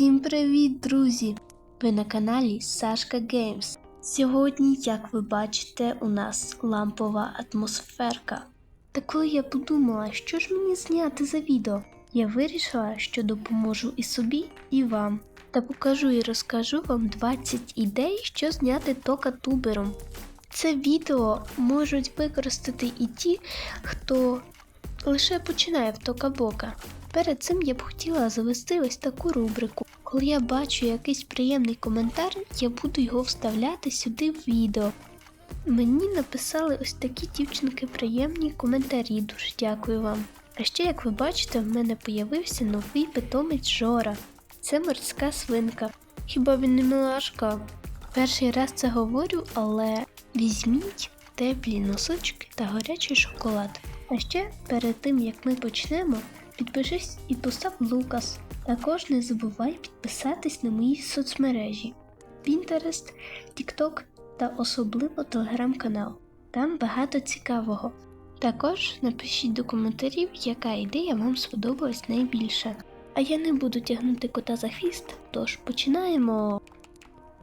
Всім привіт, друзі! Ви на каналі Сашка Геймс. Сьогодні, як ви бачите, у нас лампова атмосферка. Та коли я подумала, що ж мені зняти за відео, я вирішила, що допоможу і собі, і вам. Та покажу і розкажу вам 20 ідей, що зняти тока-тубером. Це відео можуть використати і ті, хто лише починає в тока-бока. Перед цим я б хотіла завести ось таку рубрику. Коли я бачу якийсь приємний коментар, я буду його вставляти сюди в відео. Мені написали ось такі дівчинки приємні коментарі, дуже дякую вам. А ще, як ви бачите, в мене появився новий питомець Жора. Це морська свинка. Хіба він не милашка? Перший раз це говорю, але візьміть теплі носочки та гарячий шоколад. А ще перед тим як ми почнемо, підпишись і постав Лукас. Також не забувай підписатись на мої соцмережі Pinterest, TikTok та особливо телеграм-канал. Там багато цікавого. Також напишіть до коментарів, яка ідея вам сподобалась найбільше. А я не буду тягнути кота за хвіст, тож починаємо.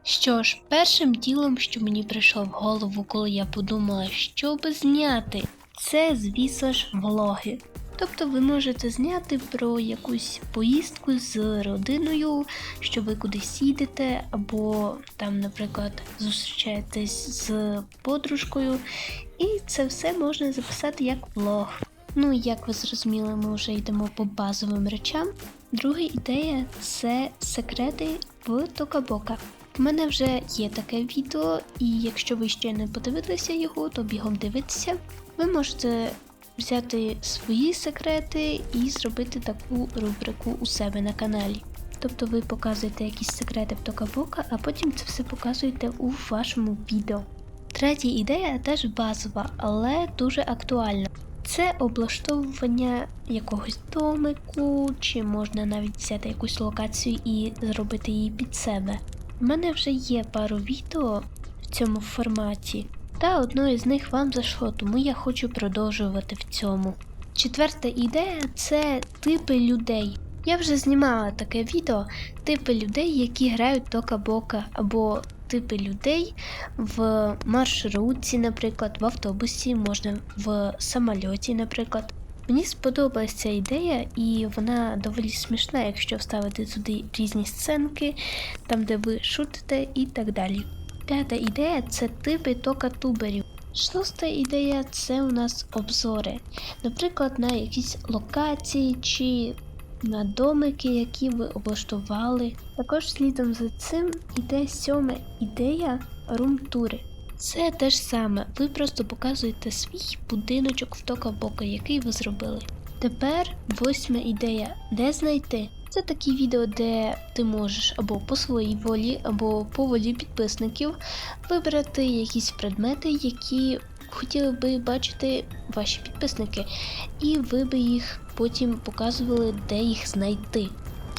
Що ж, першим ділом, що мені прийшло в голову, коли я подумала, що би зняти, це, звісно ж, влоги. Тобто ви можете зняти про якусь поїздку з родиною, що ви кудись їдете, або там, наприклад, зустрічаєтесь з подружкою, і це все можна записати як влог. Ну, як ви зрозуміли, ми вже йдемо по базовим речам. Друга ідея це секрети в Токабока. В мене вже є таке відео, і якщо ви ще не подивилися його, то бігом дивитися. Ви можете взяти свої секрети і зробити таку рубрику у себе на каналі. Тобто ви показуєте якісь секрети в Токабока, а потім це все показуєте у вашому відео. Третя ідея теж базова, але дуже актуальна. Це облаштовування якогось домику, чи можна навіть взяти якусь локацію і зробити її під себе. У мене вже є пару відео в цьому форматі, та одно із них вам зайшло, тому я хочу продовжувати в цьому. Четверта ідея це типи людей. Я вже знімала таке відео, типи людей, які грають тока-бока, або типи людей в маршрутці, наприклад, в автобусі, можна в самольоті, наприклад. Мені сподобалася ця ідея, і вона доволі смішна, якщо вставити туди різні сценки, там де ви шутите і так далі. П'ята ідея це типи тока-туберів. Шоста ідея це у нас обзори. Наприклад, на якісь локації чи на домики, які ви облаштували. Також слідом за цим іде сьома ідея румтури. Це те ж саме, ви просто показуєте свій будиночок в тока-бока, який ви зробили. Тепер восьма ідея, де знайти. Це такі відео, де ти можеш або по своїй волі, або по волі підписників вибрати якісь предмети, які хотіли би бачити ваші підписники, і ви би їх потім показували, де їх знайти.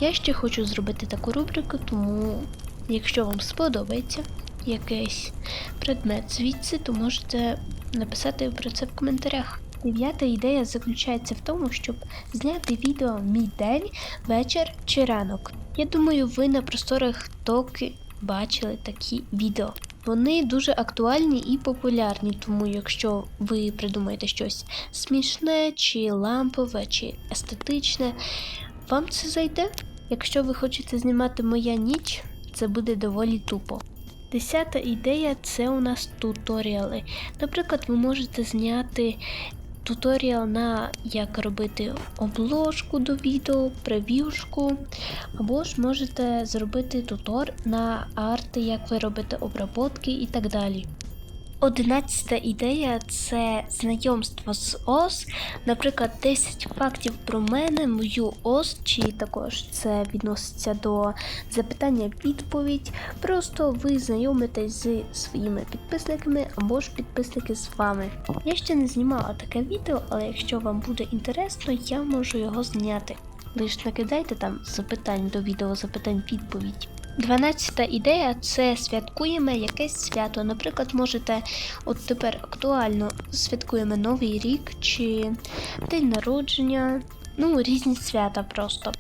Я ще хочу зробити таку рубрику, тому якщо вам сподобається якийсь предмет звідси, то можете написати про це в коментарях. Дев'ята ідея заключається в тому, щоб зняти відео мій день, вечір чи ранок. Я думаю, ви на просторах токи бачили такі відео. Вони дуже актуальні і популярні, тому якщо ви придумаєте щось смішне, чи лампове, чи естетичне, вам це зайде. Якщо ви хочете знімати моя ніч, це буде доволі тупо. Десята ідея це у нас туторіали. Наприклад, ви можете зняти туторіал на як робити обложку до відео, прев'юшку, або ж можете зробити тутор на арти, як ви робите обработки і так далі. Одинадцята ідея це знайомство з ОС, наприклад, 10 фактів про мене, мою ОС, чи також це відноситься до запитання відповідь. Просто ви знайомитесь зі своїми підписниками або ж підписники з вами. Я ще не знімала таке відео, але якщо вам буде інтересно, я можу його зняти. Лиш накидайте там запитань до відео запитань відповідь. Дванадцята ідея це святкуємо якесь свято. Наприклад, можете, от тепер актуально святкуємо Новий рік чи день народження, ну різні свята просто.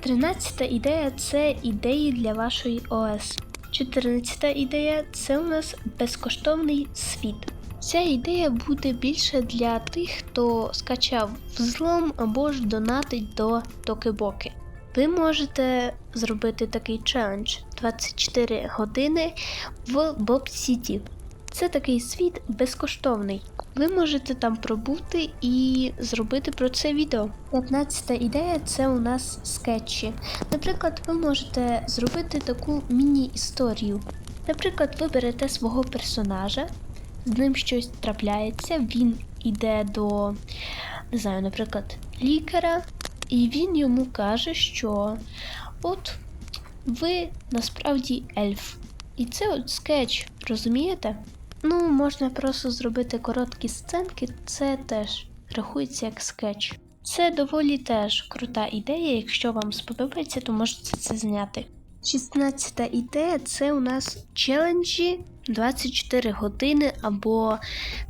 Тринадцята ідея це ідеї для вашої ОС. Чотирнадцята ідея це у нас безкоштовний світ. Ця ідея буде більше для тих, хто скачав взлом або ж донатить до Токибоки. Ви можете зробити такий челендж 24 години в Боб Сіті. Це такий світ безкоштовний. Ви можете там пробути і зробити про це відео. 15-та ідея це у нас скетчі. Наприклад, ви можете зробити таку міні-історію. Наприклад, ви берете свого персонажа, з ним щось трапляється, він іде до, не знаю, наприклад, лікаря, і він йому каже, що от ви насправді ельф. І це от скетч, розумієте? Ну, можна просто зробити короткі сценки, це теж рахується як скетч. Це доволі теж крута ідея. Якщо вам сподобається, то можете це зняти. 16 ідея це у нас челенджі 24 години, або,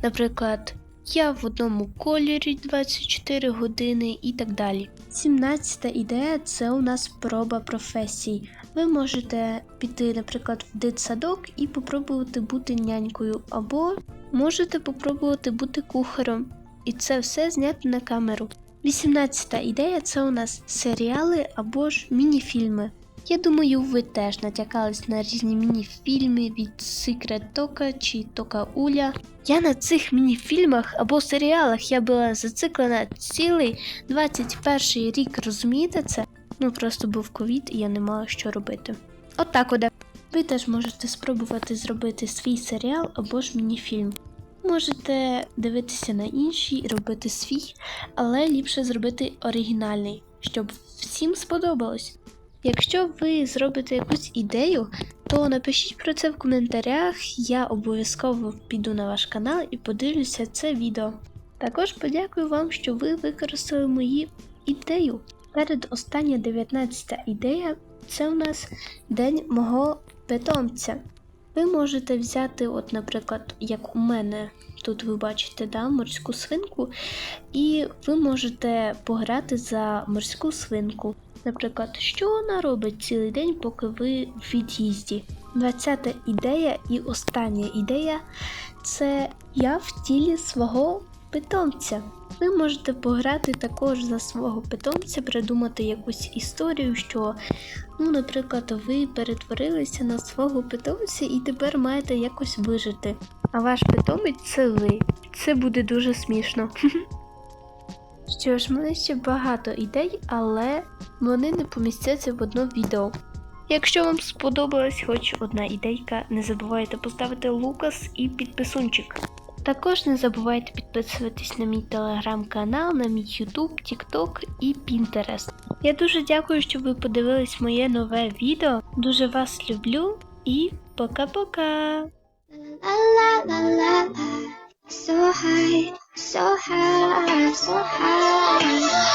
наприклад, я в одному кольорі 24 години і так далі. 17 ідея це у нас проба професій. Ви можете піти, наприклад, в дитсадок і попробувати бути нянькою, або можете попробувати бути кухарем. І це все зняти на камеру. 18 ідея це у нас серіали або ж мініфільми. Я думаю, ви теж натякались на різні мініфільми від Secret Тока чи Тока Уля. Я на цих мініфільмах або серіалах я була зациклена цілий 21 рік, розумієте це? Ну просто був ковід і я не мала що робити. Отак от. Ви теж можете спробувати зробити свій серіал або ж мініфільм. Можете дивитися на інші і робити свій, але ліпше зробити оригінальний, щоб всім сподобалось. Якщо ви зробите якусь ідею, то напишіть про це в коментарях, я обов'язково піду на ваш канал і подивлюся це відео. Також подякую вам, що ви використали мої ідею. Перед остання 19 ідея це у нас день мого питомця. Ви можете взяти, от, наприклад, як у мене, тут ви бачите да, морську свинку, і ви можете пограти за морську свинку. Наприклад, що вона робить цілий день, поки ви в від'їзді. 20 ідея і остання ідея це я в тілі свого питомця. Ви можете пограти також за свого питомця, придумати якусь історію, що, ну, наприклад, ви перетворилися на свого питомця і тепер маєте якось вижити. А ваш питомець це ви. Це буде дуже смішно. Що ж, в мене ще багато ідей, але вони не помістяться в одно відео. Якщо вам сподобалась хоч одна ідейка, не забувайте поставити лукас і підписунчик. Також не забувайте підписуватись на мій телеграм-канал, на мій ютуб, тікток і Пінтерест. Я дуже дякую, що ви подивились моє нове відео. Дуже вас люблю і пока-пока! so high, so high.